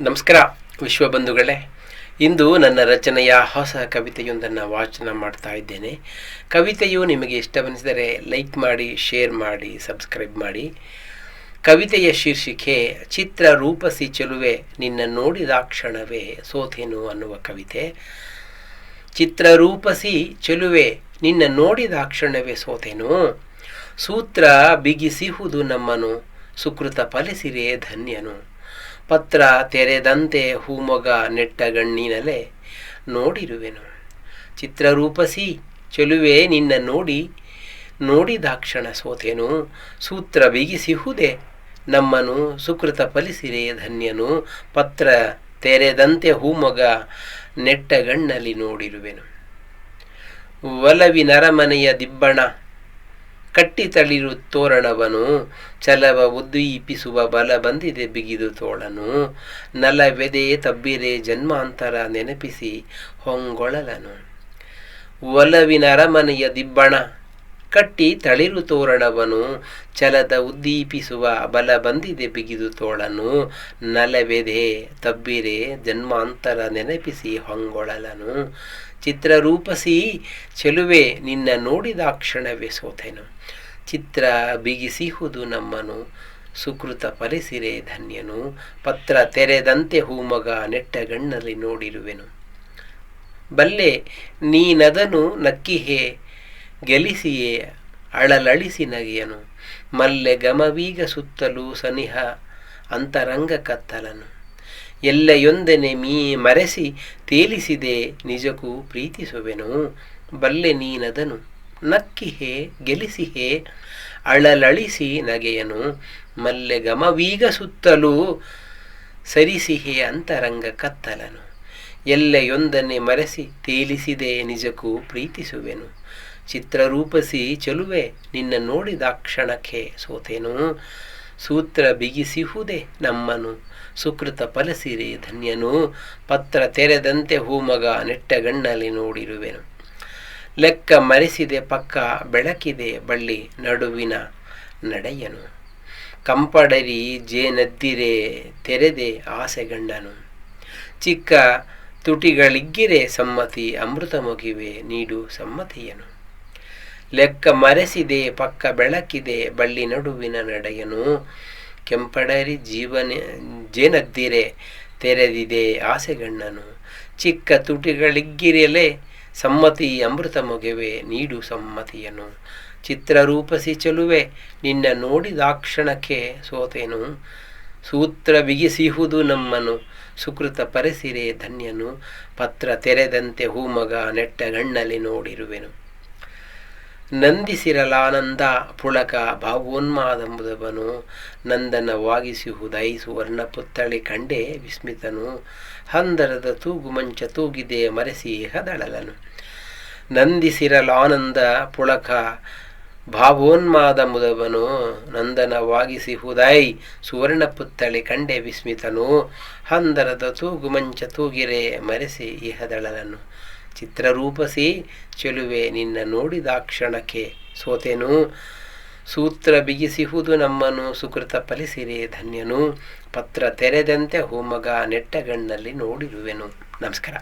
ನಮಸ್ಕಾರ, ವಿಶ್ವ ಬಂಧುಗಳೇ. ಇಂದು ನನ್ನ ರಚನೆಯ ಹೊಸ ಕವಿತೆಯೊಂದನ್ನು ವಾಚನ ಮಾಡ್ತಾ ಇದ್ದೇನೆ. ಕವಿತೆಯು ನಿಮಗೆ ಇಷ್ಟವೆನಿಸಿದರೆ ಲೈಕ್ ಮಾಡಿ, ಶೇರ್ ಮಾಡಿ, ಸಬ್ಸ್ಕ್ರೈಬ್ ಮಾಡಿ. ಕವಿತೆಯ ಶೀರ್ಷಿಕೆ, ಚಿತ್ರ ರೂಪಸಿ ಚೆಲುವೆ, ನಿನ್ನ ನೋಡಿದ ಕ್ಷಣವೇ ಸೋತೇನು ಅನ್ನುವ ಕವಿತೆ. ಚಿತ್ರ ರೂಪಸಿ ಚೆಲುವೆ, ನಿನ್ನ ನೋಡಿದ ಕ್ಷಣವೇ ಸೋತೇನು. ಸೂತ್ರ ಬಿಗಿಸಿಹುದು ನಮ್ಮನು, ಸುಕೃತ ಫಲಿಸಿರೇ ಧನ್ಯನು. ಪತ್ರ ತೆರೆದಂತೆ ಹೂಮೊಗ ನೆಟ್ಟಗಣ್ಣಿನಲೆ ನೋಡಿರುವೆನು. ಚಿತ್ರರೂಪಸಿ, ಚೆಲುವೆ ನಿನ್ನ ನೋಡಿ, ನೋಡಿದಾಕ್ಷಣ ಸೋತೆನು, ಸೂತ್ರ ಬಿಗಿಸಿಹುದೆ, ನಮ್ಮನು ಸುಕೃತ ಫಲಿಸಿರೆ ಧನ್ಯನು, ಪತ್ರ ತೆರೆದಂತೆ ಹೂಮೊಗ ನೆಟ್ಟಗಣ್ಣಲ್ಲಿ ನೋಡಿರುವೆನು. ಒಲವಿನರಮನೆಯ ದಿಬ್ಬಣ ಕಟ್ಟಿ ತಳಿರು ತೋರಣವನು, ಚಲವ ಉದ್ದೀಪಿಸುವ ಬಲ ಬಂದಿದೆ ಬಿಗಿದು ತೋಳನು. ನಲವೆದೆ ತಬ್ಬಿರೆ ಜನ್ಮಾಂತರ ನೆನಪಿಸಿ ಹೊಂಗೊಳಲನು. ಒಲವಿನ ಅರಮನೆಯ ದಿಬ್ಬಣ ಕಟ್ಟಿ ತಳಿರು ತೋರಣವನು ಚಲದ ಉದ್ದೀಪಿಸುವ ಬಲ ಬಂದಿದೆ ಬಿಗಿದು ತೋಳನು, ನಲವೆದೆ ತಬ್ಬಿರೆ ಜನ್ಮಾಂತರ ನೆನಪಿಸಿ ಹೊಂಗೊಳಲನು. ಚಿತ್ರರೂಪಸಿ, ಚೆಲುವೆ ನಿನ್ನ ನೋಡಿದ ಕ್ಷಣವೇ ಸೋತೆನು. ಚಿತ್ರ ಬಿಗಿಸಿಹುದು ನಮ್ಮನು, ಸುಕೃತ ಪರಿಸಿರೆ ಧನ್ಯನು. ಪತ್ರ ತೆರೆದಂತೆ ಹೂಮಗ ನೆಟ್ಟಗಣ್ಣಲ್ಲಿ ನೋಡಿರುವೆನು. ಬಲ್ಲೆ, ನೀನದನು ನಕ್ಕಿಹೆ ಗೆಲಿಸಿಯೇ ಅಳಲಳಿಸಿ ನಗೆಯನು. ಮಲ್ಲೆ ಗಮವೀಗ ಸುತ್ತಲೂ ಸನಿಹ ಅಂತರಂಗ ಕತ್ತಲನು. ಎಲ್ಲೆಯೊಂದನೆ ಮೀ ಮರೆಸಿ ತೇಲಿಸಿದೆ ನಿಜಕ್ಕೂ ಪ್ರೀತಿಸುವೆನು. ಬಲ್ಲೆ ನೀನದನು. ನಕ್ಕಿಹೇ ಗೆಲಿಸಿಹೆ ಅಳಲಳಿಸಿ ನಗೆಯನು. ಮಲ್ಲೆ ಗಮವೀಗ ಸುತ್ತಲೂ ಸರಿಸಿಹೆ ಅಂತರಂಗ ಕತ್ತಲನು. ಎಲ್ಲೆಯೊಂದನೆ ಮರೆಸಿ ತೇಲಿಸಿದೆ ನಿಜಕ್ಕೂ ಪ್ರೀತಿಸುವೆನು. ಚಿತ್ರರೂಪಸಿ, ಚೆಲುವೆ, ನಿನ್ನ ನೋಡಿದ ಕ್ಷಣಕ್ಕೆ ಸೋತೆನು? ಸೂತ್ರ ಬಿಗಿಸಿಹುದೆ ನಮ್ಮನು, ಸುಕೃತ ಫಲಸಿರಿ ಧನ್ಯನು, ಪತ್ರ ತೆರೆದಂತೆ ಹೂಮಗ ನೆಟ್ಟಗಣ್ಣಲ್ಲಿ ನೋಡಿರುವೆನು. ಲೆಕ್ಕ ಮರೆಸಿದೆ ಪಕ್ಕ ಬೆಳಕಿದೆ ಬಳ್ಳಿ ನಡುವಿನ ನಡೆಯನು. ಕಂಪಡರಿ ಜೇನದ್ದಿರೆ ತೆರೆದೆ ಆಸೆಗಣ್ಣನು ಚಿಕ್ಕ ತುಟಿಗಳಿಗ್ಗಿರೆ ಸಮ್ಮತಿ, ಅಮೃತ ಮುಗಿವೆ ನೀಡು ಸಮ್ಮತಿಯನು. ಲೆಕ್ಕ ಮರೆಸಿದೆ, ಪಕ್ಕ ಬೆಳಕಿದೆ, ಬಳ್ಳಿ ನಡುವಿನ ನಡೆಯನು. ಕೆಂಪಡರಿ ಜೀವನ, ಜೇನದ್ದಿರೆ ತೆರೆದಿದೆ ಆಸೆಗಣ್ಣನು ಚಿಕ್ಕ ತುಟಿಗಳಿಗ್ಗಿರಲೆ ಸಮ್ಮತಿ ಅಮೃತ ಮೊಗೆವೆ ನೀಡು ಸಮ್ಮತಿಯನು. ಚಿತ್ರರೂಪಸಿ ಚೆಲುವೆ, ನಿನ್ನ ನೋಡಿದಾಕ್ಷಣಕ್ಕೆ ಸೋತೆನು. ಸೂತ್ರ ಬಿಗಿಸಿಹುದು ನಮ್ಮನು, ಸುಕೃತ ಪರಿಸಿರೆ ಧನ್ಯನು. ಪತ್ರ ತೆರೆದಂತೆ ಹೂಮಗ ನೆಟ್ಟಗಣ್ಣಲ್ಲಿ ನೋಡಿರುವೆನು. ನಂದಿಸಿರಲಾನಂದ ಪುಳಕ ಭಾವೋನ್ಮಾದಂಬುದವನು ನಂದನವಾಗಿಸುವುದೈ ಸುವರ್ಣ ಪುತ್ತಳಿ ಕಂಡೆ ವಿಸ್ಮಿತನು. ಹಂದರದ ತೂಗು ಮಂಚ ತೂಗಿದೆ ಮರೆಸಿ ಹದಳಲನು. ನಂದಿಸಿರಲಾನಂದ ಪುಳಕ ಭಾವೋನ್ಮಾದ ಮುದವನು ನಂದನವಾಗಿಸಿಹುದೈ ಸುವರ್ಣ ಪುತ್ತಳಿ ಕಂಡೆ ವಿಸ್ಮಿತನು. ಹಂದರದ ತೂಗು ಮಂಚ ತೂಗಿರೆ ಮರೆಸಿ ಇಹದಳಲನು ಚಿತ್ರರೂಪಸಿ ಚೆಲುವೆ ನಿನ್ನ ನೋಡಿದಾಕ್ಷಣಕ್ಕೆ ಸೋತೆನು, ಸೂತ್ರ ಬಿಗಿಸಿಹುದು ನಮ್ಮನು ಸುಕೃತ ಫಲಿಸಿರಿ ಧನ್ಯನು. ಪತ್ರ ತೆರೆದಂತೆ ಹೋಮಗ ನೆಟ್ಟಗಣ್ಣಲ್ಲಿ ನೋಡಿರುವೆನು. ನಮಸ್ಕಾರ.